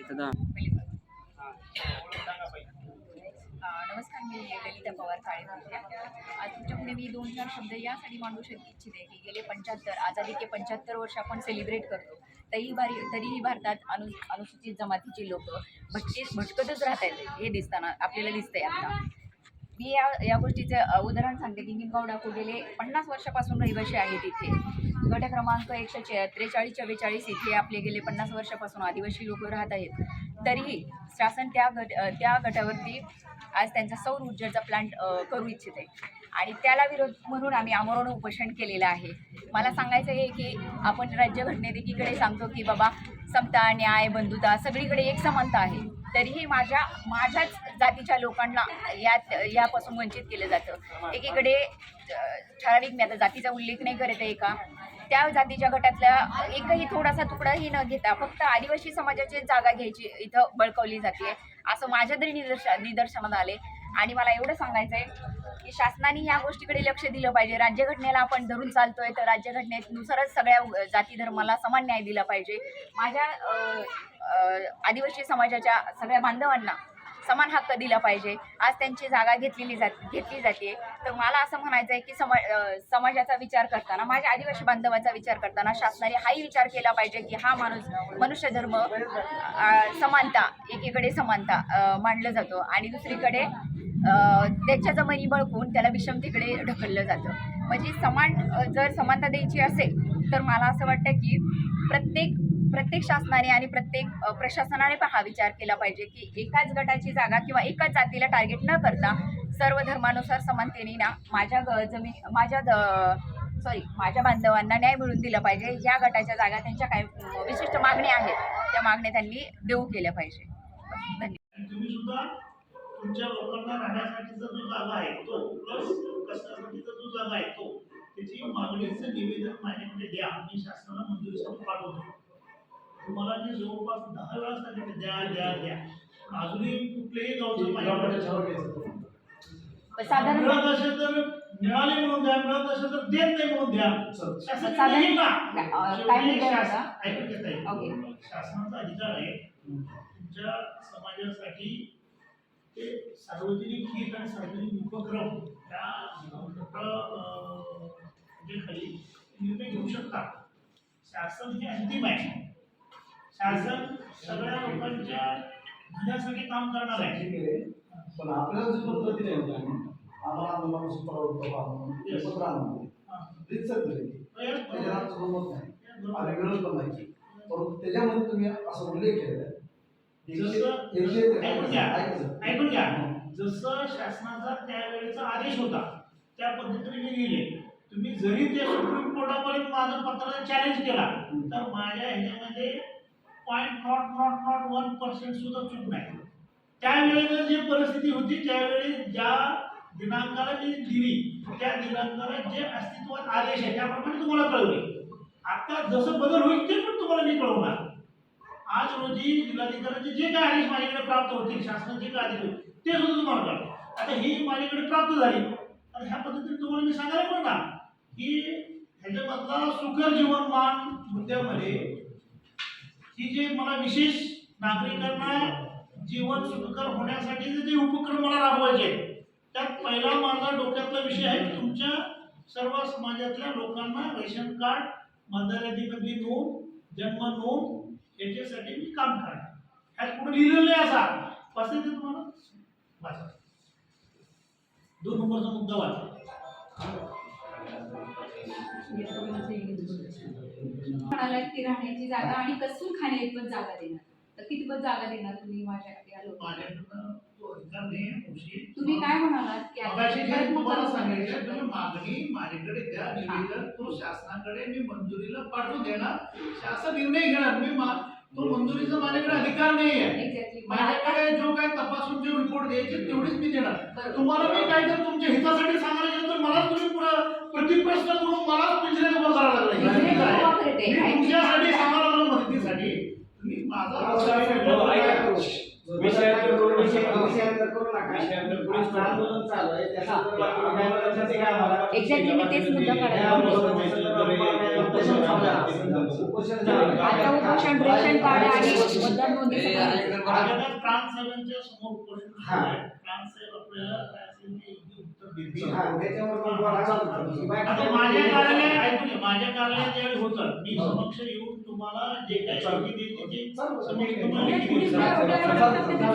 नमस्कार मी ललिता पवार काळे आज तुमच्यापुढे मी दोन चार शब्द यासाठी मांडू शक इच्छिते की गेले पंच्याहत्तर आजादी के पंच्याहत्तर वर्ष आपण सेलिब्रेट करतो. तरी भारी तरीही भारतात अनु अनुसूचित जमातीची लोक भटके भटकतच राहत आहेत हे दिसताना आपल्याला दिसतंय आता. मी या या गोष्टीचं उदाहरण सांगते. की निमगाव डाकू गेले पन्नास वर्षापासून रहिवाशी आहेत इथे गट क्रमांक एकशे चे त्रेचाळीस चव्वेचाळीस इथे आपले गेले पन्नास वर्षापासून. आदिवासी लोक राहत आहेत. तरीही शासन त्या गट त्या गटावरती आज त्यांचा सौर ऊर्जेचा प्लांट करू इच्छिते. आणि त्याला विरोध म्हणून आम्ही आमरण उपोषण केलेलं आहे. मला सांगायचं आहे की आपण राज्यघटनेत एकीकडे सांगतो की बाबा समता न्याय बंधुता सगळीकडे एक समानता आहे. तरीही माझ्या माझ्याच जातीच्या लोकांना यात यापासून वंचित केलं जातं. एकीकडे ठराविक मी आता जातीचा उल्लेख नाही करत आहे का? त्या जातीच्या गटातल्या एकही थोडासा तुकडाही न घेता फक्त आदिवासी समाजाची जागा घ्यायची इथं बळकवली जाते. असं माझ्या तरी निदर्श निदर्शनात आले आणि मला एवढं सांगायचं आहे की शासनाने या गोष्टीकडे लक्ष दिलं पाहिजे. राज्यघटनेला आपण धरून चालतोय तर राज्यघटनेनुसारच सगळ्या जाती धर्माला समान न्याय दिला पाहिजे. माझ्या आदिवासी समाजाच्या सगळ्या बांधवांना समान हक्क दिला पाहिजे. आज त्यांची जागा घेतलेली जात घेतली जाते. तर मला असं म्हणायचं आहे की समा समाजाचा विचार करताना माझ्या आदिवासी बांधवाचा विचार करताना शासनाने हाही विचार केला पाहिजे की हा माणूस मनुष्य धर्म समानता एकीकडे समानता मांडलं जातो. आणि दुसरीकडे त्याच्या जमिनी बळकून त्याला विषमतेकडे ढकललं जातं. म्हणजे समान जर समानता द्यायची असेल तर मला असं वाटतं की प्रत्येक प्रत्येक शासनाने आणि प्रत्येक प्रशासनाने पण हा विचार केला पाहिजे की एकाच गटाची जागा किंवा एकाच जातीला टार्गेट न करता सर्व धर्मानुसार समानतेने ना माझ्या ग जमीन माझ्या सॉरी माझ्या बांधवांना न्याय मिळून दिला पाहिजे. या गटाच्या जागा त्यांच्या काही विशिष्ट मागण्या आहेत त्या मागण्या त्यांनी देऊ केल्या पाहिजे. धन्यवाद. तुमच्या लोकांना राहण्यासाठीचा जो जागा आहे तो प्लस कष्टासाठीचा जो जागा आहे तो त्याची मागणीचं निवेदन माझ्याकडे द्या. मी शासनाला मंजुरीसाठी पाठवतो. तुम्हाला मी जवळपास दहा वेळा सांगितलं द्या द्या द्या. अजूनही कुठल्याही गावचं मिळत असेल तर मिळाले म्हणून द्या मिळत असेल तर देत नाही म्हणून द्या. शासनाचा अधिकार आहे. तुमच्या समाजासाठी ते सार्वजनिक हित आणि सार्वजनिक उपक्रम म्हणजे खाली निर्णय घेऊ शकतात. शासन हे अंतिम आहे. शासन सगळ्या लोकांच्या भल्यासाठी काम करणार आहे. पण आपल्याला जो पत्र दिले होते आम्ही आम्हाला Yes. पत्र हा. रितसर दिले त्याच्यात नाही. आणि विरोध पण नाही. परंतु त्याच्यामध्ये तुम्ही असं उल्लेख केलेला आहे ऐकून घ्या. ऐकलं. ऐकून घ्या. जसं शासनाचा त्यावेळेचा आदेश होता त्या पद्धतीने मी लिहिले. तुम्ही जरी ते सुप्रीम कोर्टापर्यंत माझं पत्राचा चॅलेंज केला तर माझ्या ह्याच्यामध्ये point nought nought nought one percent सुद्धा चूक नाही. त्यावेळेला जी परिस्थिती होती त्यावेळी ज्या दिनांकाला मी दिली त्या दिनांकाला जे अस्तित्वात आदेश आहे त्याप्रमाणे तुम्हाला कळवले. आता जसं बदल होईल ते पण तुम्हाला मी कळवणार. रोजी जे काय आदेश माझ्याकडे प्राप्त होतील शासनाचे जे काय आदेश होतील ते सुद्धा तुम्हाला कळतं आता ही माझ्याकडे प्राप्त झाली. आणि ह्या पद्धतीने तुम्हाला मी सांगायला पण ना की ह्याच्यामधला सुकर जीवनमान मुद्द्यामध्ये ही जे मला विशेष नागरिकांना जीवन सुखकर होण्यासाठी जे उपक्रम मला राबवायचे आहेत त्यात पहिला माझा डोक्यातला विषय आहे तुमच्या सर्व समाजातल्या लोकांना रेशन कार्ड मतदार यादीमधली नोंद जन्म नोंद याच्यासाठी मी काम करणार. ह्यात कुठे लिहिलेलं आहे असा वाचता येते तुम्हाला? वाचा. दोन नंबरचा मुद्दा वाचा. म्हणालात की राहण्याची जागा आणि कसून खाण्याइतपत जागा देणार. तर कितपत जागा देणार तुम्ही माझ्या या लोकांना? माझ्याकडनं तो अधिकार नाही आहे, मुळशी. तुम्ही काय म्हणालात की तुम्हाला सांगितलं तुम्ही मागणी माझ्याकडे द्या निवेदन तो शासनाकडे मी मंजुरीला पाठवून देणार. शासन निर्णय घेणार. मा- तो मंजुरीचा माझ्याकडे अधिकार नाही आहे आता- माझ्याकडे जो काय तपासून जे रिपोर्ट द्यायचे तेवढीच मी देणार. तुम्हाला मी काय जर तुमच्या हितासाठी सांगायला गेलं तर मला तुम्ही पुढं प्रतिप्रश्न करून मलाच पिंजऱ्यात उभं करायला लागलं. हे तुमच्यासाठी सांगायला लागलो मदतीसाठी. तुम्ही माझा विषयात विषयांतर करू नका. विषयांतर कोणीच आज आंदोलन चालू आहे. त्या संदर्भात तुम्ही काय बोलायचं ते काय मला Exactly, मी तेच मुद्दा काढायला उपोषण रेशन कार्ड आणि मतदार नोंदणी सगळं आपल्याला प्रांत साहेबांच्या समोर उपोषण हा. सुरू आहे. प्रांत साहेब आपल्याला काय असेल ते योग्य उत्तर हा, त्याच्यावर. आता माझ्या कार्यालय ऐकून घ्या, माझ्या कार्यालयात ज्यावेळी होतं मी समक्ष येऊन तुम्हाला जे काही माहिती देते ते चालू. तुम्हाला